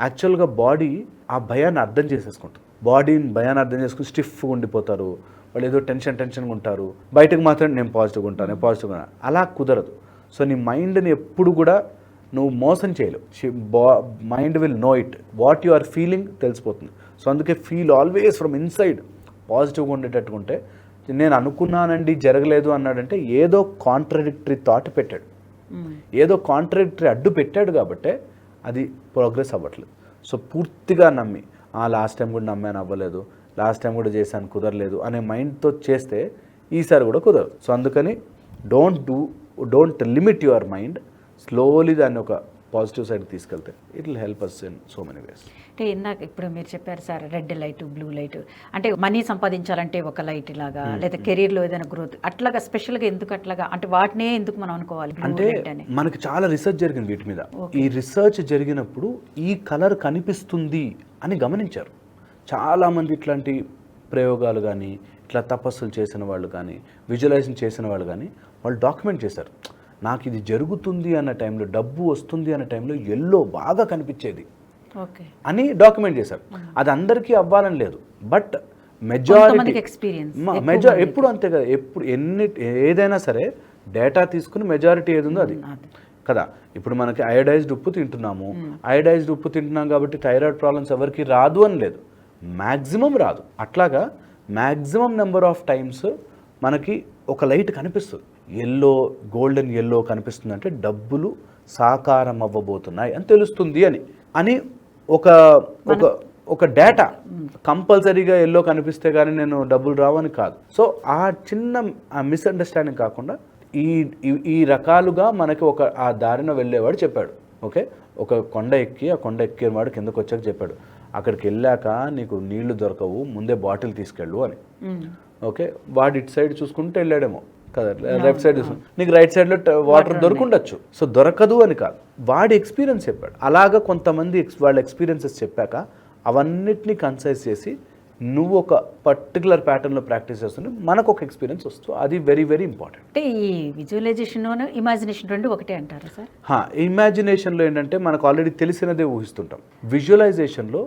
యాక్చువల్గా బాడీ ఆ భయాన్ని అర్థం చేసేసుకుంటుంది. బాడీని భయాన్ని అర్థం చేసుకుని స్టిఫ్గా ఉండిపోతారు. వాళ్ళు ఏదో టెన్షన్ టెన్షన్గా ఉంటారు. బయటకు మాత్రం నేను పాజిటివ్గా ఉంటాను నేను పాజిటివ్గా ఉంటాను. అలా కుదరదు. సో నీ మైండ్ని ఎప్పుడు కూడా నువ్వు మోసం చేయలేవు. బా mind will know it what you are feeling తెలిసిపోతుంది. సో అందుకే ఫీల్ ఆల్వేస్ ఫ్రమ్ ఇన్సైడ్ పాజిటివ్గా ఉండేటట్టుగా ఉంటే నేను అనుకున్నానండి జరగలేదు అన్నాడంటే ఏదో కాంట్రడిక్టరీ థాట్ పెట్టాడు. ఏదో కాంట్రడిక్టరీ అడ్డు పెట్టాడు కాబట్టే అది ప్రోగ్రెస్ అవ్వట్లేదు. సో పూర్తిగా నమ్మి ఆ లాస్ట్ టైం కూడా నమ్మాను అవ్వలేదు. లాస్ట్ టైం కూడా చేశాను కుదరలేదు అనే మైండ్తో చేస్తే ఈసారి కూడా కుదరదు. సో అందుకని don't do don't limit your mind slowly దాన్ని ఒక పాజిటివ్ సైడ్ తీసుకెళ్తే it will help us in so many ways అంటే ఇందాక ఇప్పుడు మీరు చెప్పారు sir red light blue light. అంటే మనీ సంపాదించాలంటే ఒక లైట్ లాగా లేదా కెరీర్లో ఏదైనా గ్రోత్ అట్లాగా స్పెషల్గా ఎందుకు అట్లాగా? అంటే వాటినే ఎందుకు మనం అనుకోవాలి? అంటే మనకి చాలా రీసెర్చ్ జరిగింది వీటి మీద. ఈ రీసెర్చ్ జరిగినప్పుడు ఈ కలర్ కనిపిస్తుంది అని గమనించారు. చాలామంది ఇట్లాంటి ప్రయోగాలు కానీ ఇట్లా తపస్సులు చేసిన వాళ్ళు కానీ విజువలైజేషన్ చేసిన వాళ్ళు కానీ వాళ్ళు డాక్యుమెంట్ చేశారు. నాకు ఇది జరుగుతుంది అన్న టైంలో డబ్బు వస్తుంది అన్న టైంలో ఎల్లో బాగా కనిపించేది. ఓకే. అని డాక్యుమెంట్ చేశారు. అది అందరికీ అవ్వాలని లేదు. బట్ మెజారిటీ మెజా. ఎప్పుడు అంతే కదా ఎప్పుడు ఎన్ని ఏదైనా సరే డేటా తీసుకుని మెజారిటీ ఏది ఉందో అది. అది. కదా ఇప్పుడు మనకి అయోడైజ్డ్ ఉప్పు తింటున్నాము. అయోడైజ్డ్ ఉప్పు తింటున్నాం కాబట్టి థైరాయిడ్ ప్రాబ్లమ్స్ ఎవరికి రాదు అని లేదు. మ్యాక్సిమం రాదు. అట్లాగా మ్యాక్సిమం నెంబర్ ఆఫ్ టైమ్స్ మనకి ఒక లైట్ కనిపిస్తుంది. ఎల్లో గోల్డెన్ ఎల్లో కనిపిస్తుంది అంటే డబ్బులు సాకారం అవ్వబోతున్నాయి అని తెలుస్తుంది అని. అని ఒక ఒక ఒక డేటా కంపల్సరీగా ఎల్లో కనిపిస్తే కానీ నేను డబ్బులు రావని కాదు. సో ఆ చిన్న మిస్అండర్స్టాండింగ్ కాకుండా ఈ ఈ- రకాలుగా మనకి ఒక ఆ దారిన వెళ్ళేవాడు చెప్పాడు. ఓకే? ఒక కొండ ఎక్కి ఆ కొండ ఎక్కిన వాడు కిందకు వచ్చాక చెప్పాడు అక్కడికి వెళ్ళాక నీకు నీళ్ళు దొరకవు ముందే బాటిల్ తీసుకెళ్ళు అని. ఓకే? వాడు ఇటు సైడ్ చూసుకుంటూ వెళ్ళాడేమో. కదా లెఫ్ట్ సైడ్ నీకు రైట్ సైడ్లో వాటర్ దొరుకుండొచ్చు. సో దొరకదు అని కాదు. వాడి ఎక్స్పీరియన్స్ చెప్పాడు. అలాగా కొంతమంది వాళ్ళ ఎక్స్పీరియన్సెస్ చెప్పాక అవన్నిటిని కన్సైజ్ చేసి నువ్వు ఒక పర్టికులర్ ప్యాటర్న్లో ప్రాక్టీస్ చేస్తుంటే మనకు ఒక ఎక్స్పీరియన్స్ వస్తుంది అది వెరీ వెరీ ఇంపార్టెంట్ అంటే ఈ విజువలైజేషన్ ఇమాజినేషన్ రెండు ఒకటే అంటారా సార్? ఇమాజినేషన్లో ఏంటంటే మనకు ఆల్రెడీ తెలిసినదే ఊహిస్తుంటాం. విజువలైజేషన్లో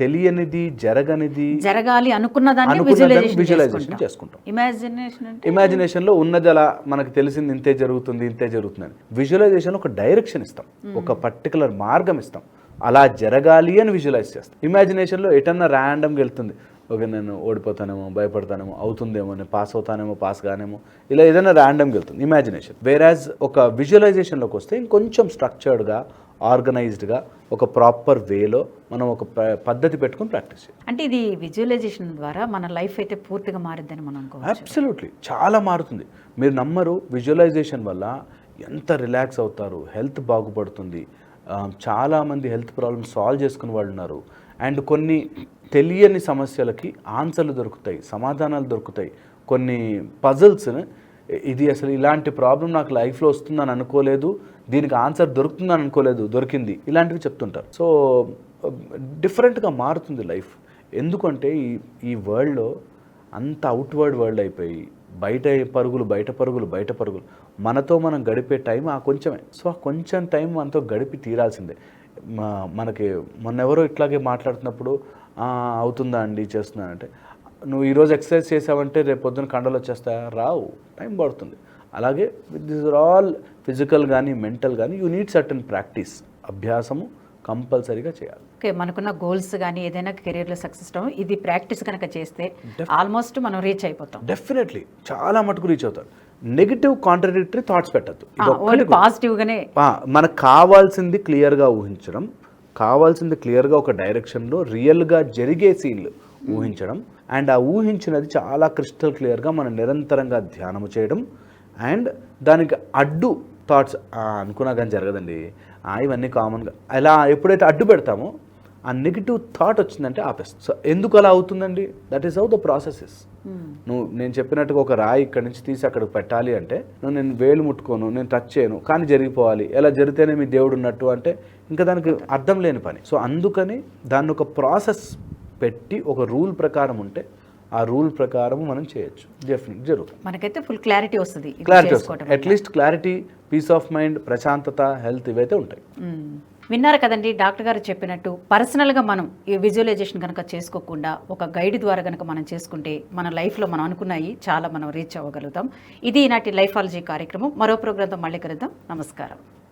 తెలియనిది జరగనిది జరగాలి అనుకున్న దాన్ని విజువలైజేషన్ చేసుకుంటాం. ఇమాజినేషన్ ఇమాజినేషన్లో ఉన్నది అలా మనకు తెలిసింది ఇంతే జరుగుతుంది ఇంతే జరుగుతుంది విజువలైజేషన్ ఒక డైరెక్షన్ ఇస్తాం. ఒక పర్టికులర్ మార్గం ఇస్తాం. అలా జరగాలి అని విజువలైజ్ చేస్తాం. ఇమాజినేషన్లో ఎటన్నా ర్యాండమ్గా వెళ్తుంది. ఓకే నేను ఓడిపోతానేమో భయపడతానేమో అవుతుందేమో నేను పాస్ అవుతానేమో పాస్ కానేమో ఇలా ఏదైనా ర్యాండమ్గా వెళ్తుంది. ఇమాజినేషన్ వేరాజ్ ఒక విజువలైజేషన్లోకి వస్తే ఇంకొంచెం స్ట్రక్చర్డ్గా ఆర్గనైజ్డ్గా ఒక ప్రాపర్ వేలో మనం ఒక ప- పద్ధతి పెట్టుకొని ప్రాక్టీస్ చేయాలి. అంటే ఇది విజువలైజేషన్ ద్వారా మన లైఫ్ అయితే పూర్తిగా మారిద్దని మనం అబ్సల్యూట్లీ. చాలా మారుతుంది. మీరు నమ్మరు విజువలైజేషన్ వల్ల ఎంత రిలాక్స్ అవుతారు హెల్త్ బాగుపడుతుంది చాలామంది హెల్త్ ప్రాబ్లమ్స్ సాల్వ్ చేసుకునే వాళ్ళు ఉన్నారు. అండ్ కొన్ని తెలియని సమస్యలకి ఆన్సర్లు దొరుకుతాయి సమాధానాలు దొరుకుతాయి. కొన్ని పజల్స్ ఇది అసలు ఇలాంటి ప్రాబ్లం నాకు లైఫ్లో వస్తుందని అనుకోలేదు. దీనికి ఆన్సర్ దొరుకుతుందని అనుకోలేదు. దొరికింది. ఇలాంటివి చెప్తుంటారు. సో డిఫరెంట్గా మారుతుంది లైఫ్ ఎందుకంటే ఈ ఈ వరల్డ్లో అంత అవుట్వర్డ్ వరల్డ్ అయిపోయి బయట పరుగులు బయట పరుగులు బయట పరుగులు. మనతో మనం గడిపే టైం ఆ కొంచెమే. సో ఆ కొంచెం టైం మనతో గడిపి తీరాల్సిందే. మా- మనకి మొన్నెవరో ఇట్లాగే మాట్లాడుతున్నప్పుడు అవుతుందా అండి? చేస్తున్నా అంటే నువ్వు ఈరోజు ఎక్సర్సైజ్ చేసావంటే రేపు పొద్దున కండలు వచ్చేస్తాయా. రావు. టైం పడుతుంది. అలాగే దిస్ ఆర్ ఆల్ ఫిజికల్ కానీ మెంటల్ కానీ యూ నీడ్ సర్టన్ ప్రాక్టీస్ అభ్యాసము కంపల్సరీగా చేయాలి. ఓకే మనకున్న గోల్స్ కానీ ఏదైనా కెరీర్లో సక్సెస్ అవ్వడం ఇది ప్రాక్టీస్ కనుక చేస్తే ఆల్మోస్ట్ మనం రీచ్ అయిపోతాం. డెఫినెట్లీ చాలా మటుకు రీచ్ అవుతారు. నెగిటివ్ కాంట్రడిక్టరీ థాట్స్ పెట్టద్దు. ఇది ఓన్లీ ఒక్కటి పాజిటివ్ గానే ఆ, మనకు కావాల్సింది క్లియర్గా ఊహించడం కావాల్సింది క్లియర్గా ఒక డైరెక్షన్లో రియల్గా జరిగే సీన్లు ఊహించడం అండ్ ఆ ఊహించినది చాలా క్రిస్టల్ క్లియర్గా మనం నిరంతరంగా ధ్యానము చేయడం. అండ్ దానికి అడ్డు థాట్స్ అనుకున్నా కానీ జరగదండి. ఆ, ఇవన్నీ కామన్గా అలా ఎప్పుడైతే అడ్డు పెడతామో ఆ నెగిటివ్ థాట్ వచ్చిందంటే ఆపేస్తాం. సో ఎందుకు అలా అవుతుందండి? That is how the process is నువ్వు నేను చెప్పినట్టుగా ఒక రాయి ఇక్కడి నుంచి తీసి అక్కడికి పెట్టాలి అంటే నువ్వు నేను వేలు ముట్టుకోను నేను టచ్ చేయను కానీ జరిగిపోవాలి. ఎలా జరిగితేనే మీ దేవుడు ఉన్నట్టు అంటే ఇంకా దానికి అర్థం లేని పని. సో అందుకని దాన్ని ఒక ప్రాసెస్ పెట్టి ఒక రూల్ ప్రకారం ఉంటే ఆ రూల్ ప్రకారం మనం చేయొచ్చు. డెఫినెట్ జరుగుతుంది. మనకైతే ఫుల్ క్లారిటీ వస్తుంది క్లారిటీ వస్తుంది. At least clarity peace of mind ప్రశాంతత హెల్త్ ఇవైతే ఉంటాయి. విన్నారు కదండి డాక్టర్ గారు చెప్పినట్టు పర్సనల్గా మనం ఈ విజువలైజేషన్ కనుక చేసుకోకుండా ఒక గైడ్ ద్వారా కనుక మనం చేసుకుంటే మన లైఫ్లో మనం అనుకున్నాయి చాలా మనం రీచ్ అవ్వగలుగుతాం. ఇది ఈనాటి లైఫాలజీ కార్యక్రమం. మరో ప్రోగ్రాంతో మళ్ళీ కలుద్దాం. నమస్కారం.